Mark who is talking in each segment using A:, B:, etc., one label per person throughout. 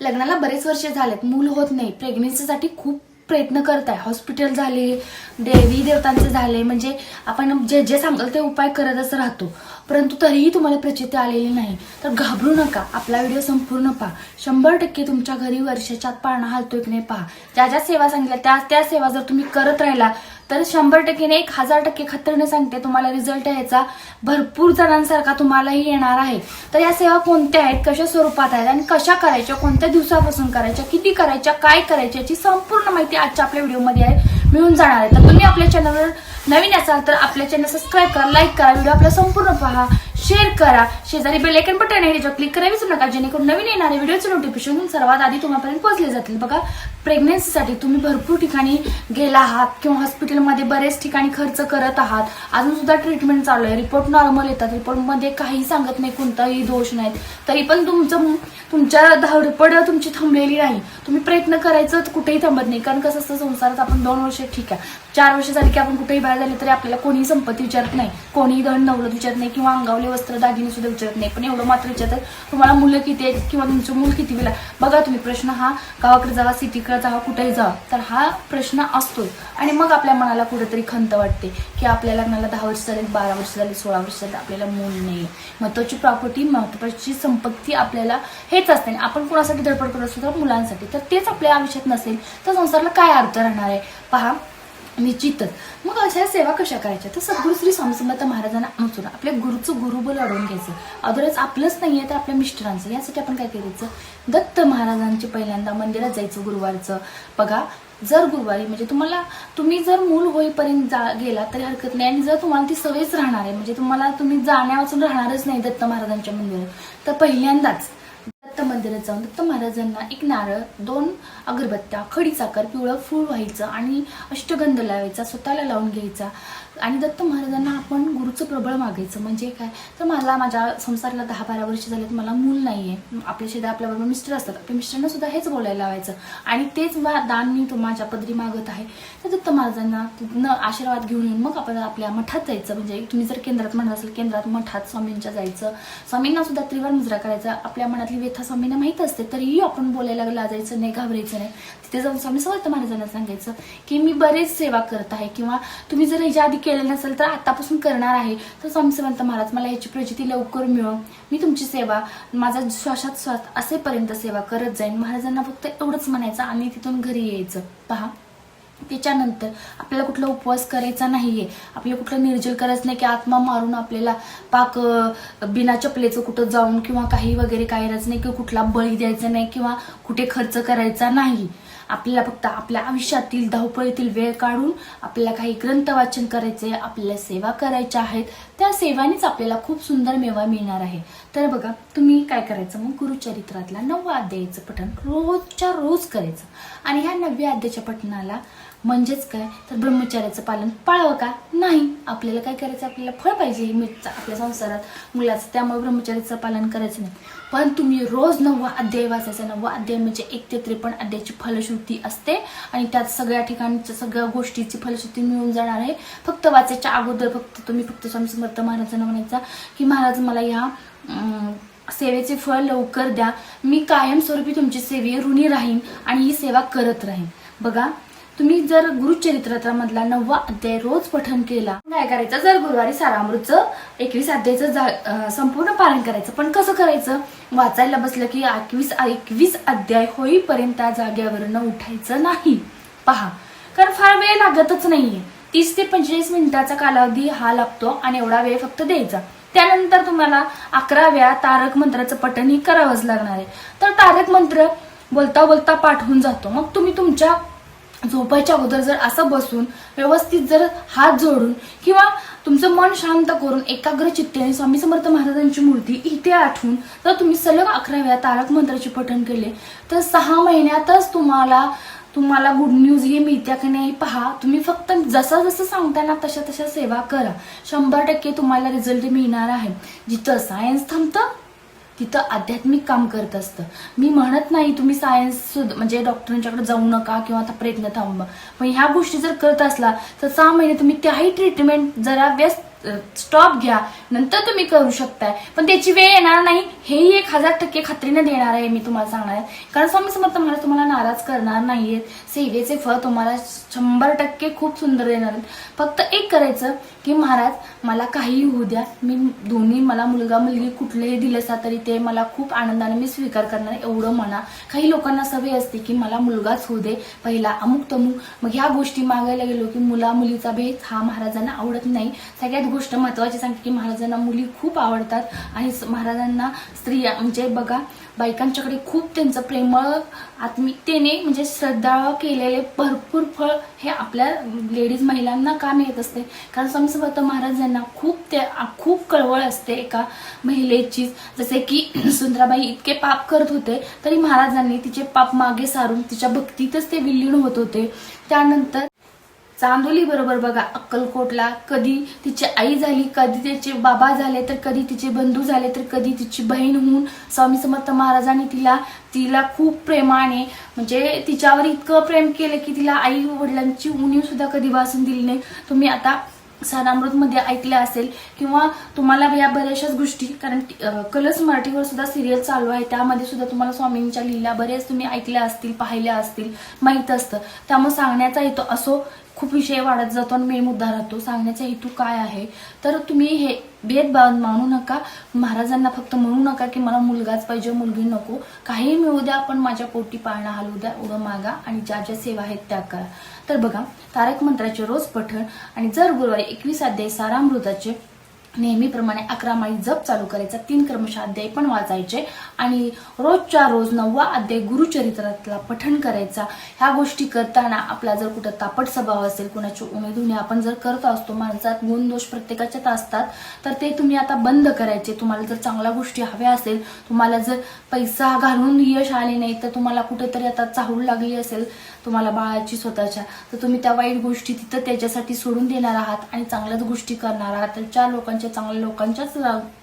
A: लग्नाला बरेच वर्ष झालेत. मूल होत नाही. प्रेग्नेन्सीसाठी खूप प्रयत्न करत आहे हॉस्पिटल झाले देवी देवतांचे झाले. म्हणजे आपण जे जे सांगाल ते उपाय करतच राहतो. परंतु तरीही तुम्हाला प्रचिती आलेली नाही. तर घाबरू नका. आपला व्हिडिओ संपूर्ण पहा. शंभर टक्के तुमच्या घरी वर्षाच्या आत पाळणा हालतोय की नाही पहा. ज्या ज्या सेवा सांगितल्या त्या त्या सेवा जर तुम्ही करत राहिला तर शंभर टक्के नाही एक हजार टक्के खात्रीने सांगते तुम्हाला रिझल्ट यायचा भरपूर जणांसारखा तुम्हालाही येणार आहे. तर या सेवा कोणत्या आहेत कशा स्वरूपात आहेत आणि कशा करायच्या कोणत्या दिवसापासून करायच्या किती करायच्या काय करायच्या याची संपूर्ण माहिती आजच्या आपल्या व्हिडिओमध्ये आहे मिळून जाणार आहे. तर तुम्ही आपल्या चॅनलवर नवीन असाल तर आपल्या चॅनल सबस्क्राईब करा लाईक करा व्हिडिओ आपला संपूर्ण पहा शेअर करा. शेजारी बेल आयकन बटन आहे त्याच्यावर क्लिक करावीच नका जेणेकरून नवीन येणारे व्हिडिओचे नोटिफिकेशन सर्वात आधी तुम्हापर्यंत पोहोचले जातील. बघा प्रेग्नेन्सीसाठी तुम्ही भरपूर ठिकाणी गेला आहात किंवा हॉस्पिटलमध्ये बरेच ठिकाणी खर्च करत आहात. अजून सुद्धा ट्रीटमेंट चालू आहे. रिपोर्ट नॉर्मल येतात. रिपोर्टमध्ये काही सांगत नाही कोणताही दोष नाहीत. तरी पण तुमचं तुमच्या धावपड तुमची थांबलेली नाही. तुम्ही प्रयत्न करायचं कुठेही थांबत नाही. कारण कसं असतं संसारात आपण दोन वर्ष ठीक आहे. चार वर्ष झाली की आपण कुठेही बाहेर झाले तरी आपल्याला कोणीही संपत्ती विचारत नाही. कोणीही धन नवलत विचारत नाही किंवा अंगावले वस्त्र दागिने सुद्धा विचारत नाही. पण एवढं मात्र विचारतात तुम्हाला मुलं किती आहेत किंवा तुमचं मूल किती वेळा बघा तुम्ही प्रश्न हा गावाकडे जावा सिटीकडे जावं कुठेही जा तर हा प्रश्न असतोच. आणि मग आपल्या मनाला कुठेतरी खंत वाटते की आपल्या लग्नाला दहा वर्ष झाले बारा वर्ष झाले सोळा वर्ष झाले आपल्याला मूल नाही. महत्वाची प्रॉपर्टी महत्वाची संपत्ती आपल्याला हेच असते. आणि आपण कोणासाठी धडपड करत असतो? तर मुलांसाठी. तर तेच आपल्या आयुष्यात नसेल तर संसाराला काय अर्थ राहणार आहे? पहा निश्चितच. मग अशा सेवा कशा करायच्या? तर सद्गुरु श्री स्वामी समर्थ महाराजांना अनुसरून आपल्या गुरुचं गुरुबल अडवून घ्यायचं. अदरच आपलंच नाहीये तर आपल्या मिस्टरांचं. यासाठी आपण काय करायचं? दत्त महाराजांचे पहिल्यांदा मंदिरात जायचं गुरुवारचं. बघा जर गुरुवारी म्हणजे तुम्हाला तुम्ही जर मूल होईपर्यंत जा गेला तरी हरकत नाही. आणि जर तुम्हाला ती सवयच राहणार आहे म्हणजे तुम्हाला तुम्ही जाण्यावाचून राहणारच नाही दत्त महाराजांच्या मंदिरात तर पहिल्यांदाच दत्त मंदिरात जाऊन दत्त महाराजांना एक नारळ दोन अगरबत्त्या खडी साखर पिवळं फूल व्हायचं आणि अष्टगंध लावायचा स्वतःला लावून घ्यायचा. आणि दत्त महाराजांना आपण गुरुचं प्रबळ मागायचं. म्हणजे काय? तर मला माझ्या संसाराला दहा बारा वर्ष झालेत मला मूल नाही आहे आपल्या शेतात आपल्याबरोबर मिस्टर असतात. आपल्या मिस्टरांना सुद्धा हेच बोलायला लावायचं. आणि तेच वा- दान मी तो माझ्या पदरी मागत आहे. तर दत्त महाराजांना न आशीर्वाद घेऊन येऊन मग आपण आपल्या मठात जायचं. म्हणजे तुम्ही जर केंद्रात म्हणत असेल केंद्रात मठात स्वामींच्या जायचं. स्वामींना सुद्धा त्रिवार मुजरा करायचा. आपल्या मनातली व्यथा स्वामींना माहीत असते. तरीही आपण बोलायला लाजायचं नाही घाबरायचं नाही. तिथे जाऊन स्वामी समर्थ महाराजांना सांगायचं की मी बरेच सेवा करत आहे. किंवा तुम्ही जर ह्याच्या आधी केलं नसेल तर आतापासून करणार आहे. तर स्वामी समर्थ महाराज मला याची प्रचिती लवकर मिळो. मी तुमची सेवा माझा श्वासात श्वास असेपर्यंत सेवा करत जाईन. महाराजांना फक्त एवढंच म्हणायचं आणि तिथून घरी यायचं. पहा. त्याच्यानंतर आपल्याला कुठला उपवास करायचा नाहीये. आपल्याला कुठलं निर्जल करायचं नाही की आत्मा मारून आपल्याला पाक बिना चपलेचं कुठं जाऊन किंवा काही वगैरे करायचं नाही किंवा कुठला बळी द्यायचा नाही किंवा कुठे खर्च करायचा नाही. आपल्याला फक्त आपल्या आयुष्यातील धावपळीतील वेळ काढून आपल्याला काही ग्रंथ वाचन करायचे आपल्याला सेवा करायच्या आहेत. त्या सेवानीच आपल्याला खूप सुंदर मेवा मिळणार आहे. तर बघा तुम्ही काय करायचं? मग गुरुचरित्रातला नववा अध्यायाचं पठण रोजच्या रोज करायचं. आणि ह्या नवव्या अध्यायाच्या पठणाला म्हणजेच काय? तर ब्रह्मचार्याचं पालन पाळावं का? नाही. आपल्याला काय करायचं? आपल्याला फळ पाहिजे मिळतं आपल्या संसारात मुलाचं. त्यामुळे ब्रह्मचार्याचं पालन करायचं नाही. पण तुम्ही रोज नववा अध्याय वाचायचा. नववा अध्याय म्हणजे एक ते त्रेपन्न अध्यायाची फलश्रुती असते. आणि त्यात सगळ्या ठिकाणच्या सगळ्या गोष्टीची फलश्रुती मिळून जाणार आहे. फक्त वाचायच्या अगोदर फक्त तुम्ही फक्त स्वामी समर्थ महाराजांना म्हणायचा की महाराज मला या सेवेचे फळ लवकर द्या. मी कायमस्वरूपी तुमची सेवे ऋणी राहीन आणि ही सेवा करत राहीन. बघा तुम्ही जर गुरुचरित्रामधला नववा अध्याय रोज पठन केला काय करायचं जर गुरुवारी सारामृतचं एकवीस अध्यायचं जा- संपूर्ण पालन करायचं पण कसं करायचं? वाचायला बसलं की एकवीस एकवीस अध्याय होईपर्यंत त्या जागेवरनं उठायचं नाही. पहा कारण फार वेळ लागतच नाहीये. तीस ते पंचेचाळीस मिनिटाचा कालावधी हा लागतो आणि एवढा वेळ फक्त द्यायचा. त्यानंतर तुम्हाला अकराव्या तारक मंत्राचं पठण ही करावंच लागणार आहे. तर तारक मंत्र बोलता बोलता पाठवून जातो. मग तुम्ही तुमच्या झोपायच्या अगोदर जर असं बसून व्यवस्थित जर हात जोडून किंवा तुमचं मन शांत करून एकाग्र चित्तेने स्वामी समर्थ महाराजांची मूर्ती इथे आठवून जर तुम्ही सलग अकराव्या तारक मंत्राचे पठण केले तर सहा महिन्यातच तुम्हाला तुम्हाला गुड न्यूज हे मिळत्या की नाही पहा तुम्ही फक्त जसं जसं सांगता ना तशा तशा सेवा करा. शंभर टक्के तुम्हाला रिझल्ट मिळणार आहे. जिथं सायन्स थांबतं तिथं आध्यात्मिक काम करत असतं. मी म्हणत नाही तुम्ही सायन्स म्हणजे डॉक्टरांच्याकडे जाऊ नका किंवा आता प्रयत्न थांबवा. पण ह्या गोष्टी जर करत असला तर सहा महिने तुम्ही त्याही ट्रीटमेंट जरा व्यस्त स्टॉप घ्या. नंतर तुम्ही करू शकताय. पण त्याची वेळ येणार नाही. हेही एक हजार टक्के खात्रीने देणार आहे मी तुम्हाला सांगणार आहे. कारण स्वामी समर्थ महाराज तुम्हाला नाराज करणार नाहीयेत. सेवेचे फळ तुम्हाला शंभर टक्के खूप सुंदर देणार फक्त एक करायचं. की महाराज मला काही होऊ द्या. मी दोन्ही मला मुलगा मुलगी कुठलेही दिलं असता तरी ते मला खूप आनंदाने मी स्वीकार करणार एवढं म्हणा. काही लोकांना सवय असते की मला मुलगाच होऊ दे. पहिला अमुक तमुक. मग ह्या गोष्टी मागायला गेलो की मुला मुलीचा भेद हा महाराजांना आवडत नाही. सगळ्यात गोष्ट महत्वाची सांगते की महाराजांना मुली खूप आवडतात. आणि महाराजांना स्त्रिया म्हणजे बघा बायकांच्याकडे खूप त्यांचं प्रेमळ आत्मिकतेने म्हणजे श्रद्धा केलेले भरपूर फळ हे आपल्या लेडीज महिलांना का मिळत असते? कारण स्वामी महाराज महाराजांना खूप ते खूप कळवळ असते एका महिलेची. जसे की सुंदराबाई इतके पाप करत होते तरी महाराजांनी तिचे पाप मागे सारून तिच्या भक्तीतच ते विलीन होत होते. त्यानंतर चांदोली बरोबर बघा अक्कलकोटला. कधी तिची आई झाली कधी तिचे बाबा झाले तर कधी तिचे बंधू झाले तर कधी तिची बहीण होऊन स्वामी समर्थ महाराजांनी तिला तिला खूप प्रेमाने म्हणजे तिच्यावर इतकं प्रेम केलं की तिला आई वडिलांची उणीव सुद्धा कधी वाचून दिली नाही. तुम्ही आता मध्ये ऐकलं असेल किंवा तुम्हाला या बऱ्याचशाच गोष्टी कारण कलर्स मराठीवर सुद्धा सिरियल चालू आहे. त्यामध्ये सुद्धा तुम्हाला स्वामींच्या लीला बरेच तुम्ही ऐकल्या असतील पाहिल्या असतील माहीत असतं. त्यामुळे सांगण्याचा येतो असो खूप विषय वाढत जातो आणि मेन मुद्दा राहतो. सांगण्याचा हेतू काय आहे? तर तुम्ही हे भेदभाव मानू नका. महाराजांना फक्त म्हणू नका की मला मुलगाच पाहिजे मुलगी नको. काहीही मिळू द्या पण माझ्या पोटी पाळणा हलू द्या उडं मागा आणि ज्या ज्या सेवा आहेत त्या करा. तर बघा तारक मंत्राचे रोज पठण आणि जर गुरुवारी एकवीस अध्याय सारामृताचे नेहमीप्रमाणे अकरा माळी जप चालू करायचा. तीन क्रमशः अध्याय पण वाचायचे. आणि रोजच्या रोज नववा अध्याय गुरुचरित्रातला पठण करायचा. ह्या गोष्टी करताना आपला जर कुठं तापट स्वभाव असेल कुणाची उमेदुने आपण जर करत असतो माणसात गुण दोष प्रत्येकाच्यात असतात तर ते तुम्ही आता बंद करायचे. तुम्हाला जर चांगल्या गोष्टी हव्या असेल तुम्हाला जर पैसा घालून यश आले नाही तर तुम्हाला कुठेतरी आता चाहूल लागली असेल तुम्हाला बाळाची स्वतःच्या तर तुम्ही त्या वाईट गोष्टी तिथं त्याच्यासाठी सोडून देणार आहात आणि चांगल्याच गोष्टी करणार आहात. तर चार लोकांच्या म्हणजे चांगल्या लोकांच्याच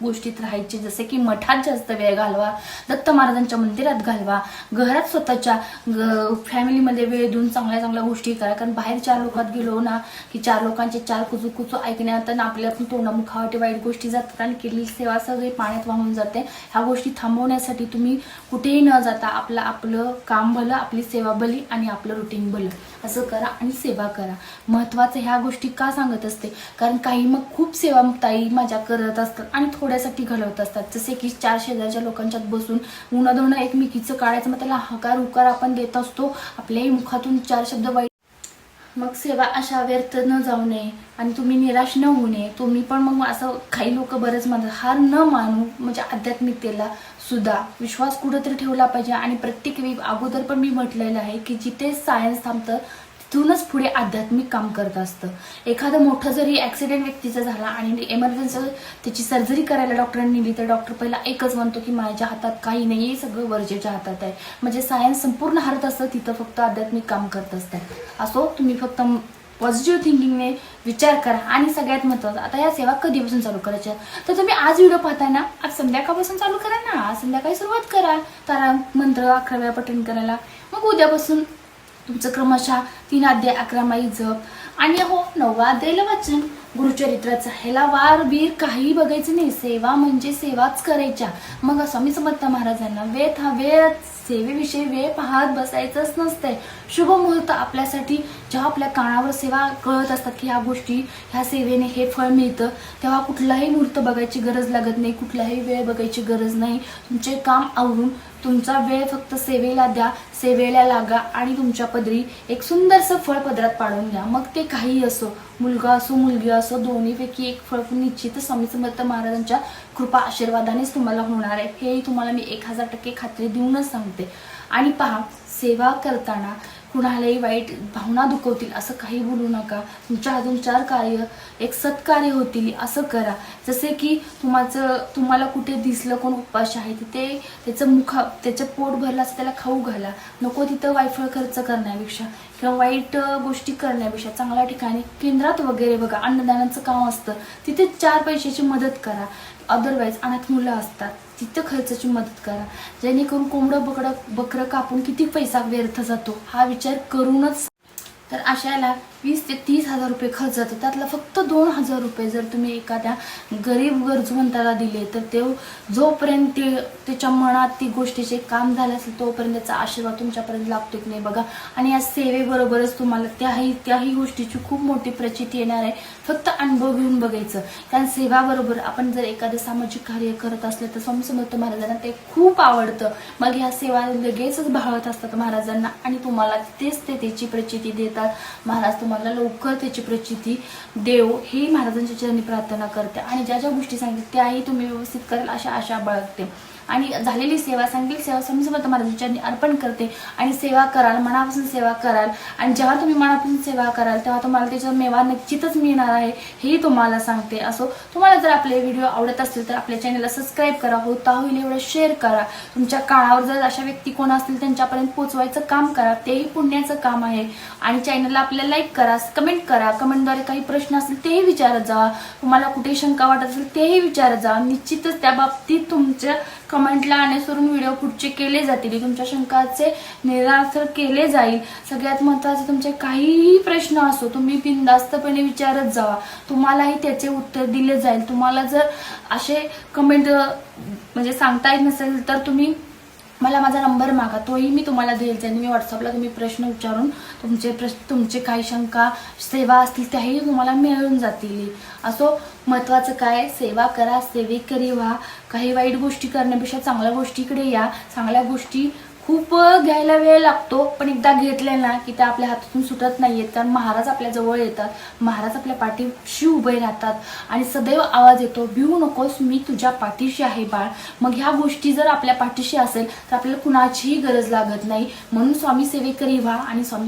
A: गोष्टीत राहायचे. जसे की मठात जास्त वेळ घालवा दत्त महाराजांच्या मंदिरात घालवा. घरात स्वतःच्या ग- फॅमिलीमध्ये वेळ देऊन चांगल्या चांगल्या गोष्टी करा. कारण बाहेर चार लोकात गेलो ना की चार लोकांचे चार कुचू कुचू ऐकण्यात आणि आपल्या तोंडामुखावटे वाईट गोष्टी जातात आणि केलेली सेवा सगळी पाण्यात वाहून जाते. ह्या गोष्टी थांबवण्यासाठी तुम्ही कुठेही न जाता आपलं आपलं काम भलं आपली सेवा भली आणि आपलं रुटीन भलं. असं करा आणि सेवा करा. महत्वाचं ह्या गोष्टी का सांगत असते? कारण काही मग खूप सेवा ताई मजा करत असतात आणि थोड्यासाठी घडवत असतात. जसे की चार शेजारच्या लोकांच्यात बसून उन्हाधुणं एकमेकीचं काढायचं मग त्याला हकार उकार आपण देत असतो. आपल्याही मुखातून चार शब्द वाईट मग सेवा अशा व्यर्थ न जाऊ नये आणि तुम्ही निराश न होऊ नये. तुम्ही पण मग असं काही लोक बरेच म्हणतात हार न मानू म्हणजे आध्यात्मिकतेला सुद्धा विश्वास कुठंतरी ठेवला पाहिजे. आणि प्रत्येक वेळी अगोदर पण मी म्हटलेलं आहे की जिथे सायन्स थांबतं तिथूनच पुढे आध्यात्मिक काम करत असतं. एखादं मोठं जरी ॲक्सिडेंट व्यक्तीचा झाला आणि एमर्जन्सी त्याची सर्जरी करायला डॉक्टरांनी नेली तर डॉक्टर पहिला एकच म्हणतो की माझ्या हातात काही नाही आहे सगळं वर्जेच्या हातात आहे. म्हणजे सायन्स संपूर्ण हरत असतं तिथं फक्त आध्यात्मिक काम करत असतात असो तुम्ही फक्त पॉझिटिव्ह थिंकिंगने विचार करा आणि सगळ्यात महत्त्वाचं आता या सेवा कधीपासून चालू करायच्या? तर तुम्ही आज व्हिडिओ पाहताय ना आज संध्याकाळपासून चालू करा ना? आज संध्याकाळी सुरुवात करा. तारा मंत्र अकरा वेळा पठण करायला. मग उद्यापासून तुमचं क्रमशः तीन अध्याय अकरा माई जप आणि हो नववा अध्यायला वाचन. गुरुचरित्राचा ह्याला वार बीर काही बघायचं नाही. सेवा म्हणजे सेवाच करायच्या. मग स्वामी समर्थ महाराजांना वेळ हा वेळ सेवेविषयी वेळ पाहत बसायचंच नसतंय. शुभ मुहूर्त आपल्यासाठी जेव्हा आपल्या कानावर सेवा कळत असतात की ह्या गोष्टी ह्या सेवेने हे फळ मिळतं तेव्हा कुठलाही मुहूर्त बघायची गरज लागत नाही कुठलाही वेळ बघायची गरज नाही. तुमचे काम आवरून तुमचा वेळ फक्त सेवेला द्या सेवेला लागा आणि तुमच्या पदरी एक सुंदरसं फळ पदरात पाडून घ्या मग ते काही असो मुलगा असो मुलगी असो दोन्हीपैकी एक फळ निश्चित स्वामी समर्थ महाराजांच्या कृपा आशीर्वादानेच तुम्हाला होणार आहे. हे तुम्हाला मी एक हजार टक्के खात्री देऊनच सांगते. आणि पहा सेवा करताना कुणालाही वाईट भावना दुखवतील असं काही बोलू नका. तुमच्या अजून चार कार्य एक सत्कार्य होतील असं करा. जसे की तुमचं तुम्हाला कुठे दिसलं कोण उपाशी आहे तिथे त्याचं मुखा त्याचं पोट भरलं असं त्याला खाऊ घाला. नको तिथं वायफळ खर्च करण्यापेक्षा. किंवा वाईट गोष्टी करण्यापेक्षा चांगल्या ठिकाणी केंद्रात वगैरे बघा. अन्नदानाचं काम असतं. तिथे चार पैशाची मदत करा. अदरवाईज अनाथ मुलं असतात. तिथं खर्चाची मदत करा. जेणेकरून कोंबडं बकडं बकरं कापून किती पैसा व्यर्थ जातो हा विचार करूनच तर अशाला वीस ते तीस हजार रुपये खर्च जातो त्यातला फक्त दोन हजार रुपये जर तुम्ही एखाद्या गरीब गरजवंताला दिले तर ते जोपर्यंत ते त्याच्या मनात ती गोष्टीचे काम झालं असेल तोपर्यंत त्याचा आशीर्वाद तुमच्यापर्यंत लागतो की नाही बघा. आणि या सेवेबरोबरच तुम्हाला त्याही त्याही गोष्टीची खूप मोठी प्रचिती येणार आहे. फक्त अनुभव घेऊन बघायचं. कारण सेवाबरोबर आपण जर एखादं सामाजिक कार्य करत असले तर स्वामी समर्थ महाराजांना ते खूप आवडतं. मग ह्या सेवा लगेचच भाळत असतात महाराजांना आणि तुम्हाला तेच ते त्याची प्रचिती देतात. महाराज तुम्हाला लवकर त्याची प्रचिती देव ही महाराजांच्या चरणी प्रार्थना करते आणि ज्या ज्या गोष्टी सांगितल्या त्याही तुम्ही व्यवस्थित करेल अशा आशा बाळगते. आणि झालेली सेवा सांगेल सेवा स्वामी समर्थ महाराजांच्या अर्पण करते. आणि सेवा कराल मनापासून सेवा कराल. आणि जेव्हा तुम्ही मनापासून सेवा कराल तेव्हा तुम्हाला त्याचा मेवा निश्चितच मिळणार आहे हेही तुम्हाला सांगते. असो तुम्हाला जर आपले व्हिडिओ आवडत असतील तर आपल्या चॅनलला सबस्क्राईब करा. होता होईल एवढं शेअर करा. तुमच्या काळावर जर अशा व्यक्ती कोण असतील त्यांच्यापर्यंत पोचवायचं काम करा. तेही पुण्याचं काम आहे. आणि चॅनलला आपल्याला लाईक करा कमेंट करा. कमेंटद्वारे काही प्रश्न असतील तेही विचारत जा. तुम्हाला कुठे शंका वाटत असेल तेही विचारत जा. निश्चितच त्या बाबतीत तुमच्या कमेंटला अनुसरून व्हिडिओ पुढचे केले जातील. तुमच्या शंकाचे निरासर केले जाईल. सगळ्यात महत्त्वाचं तुमचे काहीही प्रश्न असो तुम्ही बिनधास्तपणे विचारत जावा. तुम्हालाही त्याचे उत्तर दिले जाईल. तुम्हाला जर असे कमेंट म्हणजे सांगता येत नसेल तर तुम्ही मला माझा नंबर मागा तोही मी तुम्हाला देईल. ज्याने मी व्हॉट्सअपला तुम्ही प्रश्न विचारून तुमचे प्रश्न तुमचे काही शंका सेवा असतील त्याही तुम्हाला मिळून जातील. असो महत्त्वाचं काय? सेवा करा सेवेकरी व्हा. काही वाईट गोष्टी करण्यापेक्षा चांगल्या गोष्टीकडे या. चांगल्या गोष्टी खूप घ्यायला वेळ लागतो पण एकदा घेतले ना की त्या आपल्या हातातून सुटत नाही आहेत कारण महाराज आपल्या जवळ येतात. महाराज आपल्या पाठीशी उभे राहतात. आणि सदैव आवाज येतो भिवू नकोस मी तुझ्या पाठीशी आहे बाळ. मग ह्या गोष्टी जर आपल्या पाठीशी असेल तर आपल्याला कुणाचीही गरज लागत नाही. म्हणून स्वामी सेवेकरी व्हा आणि स्वामी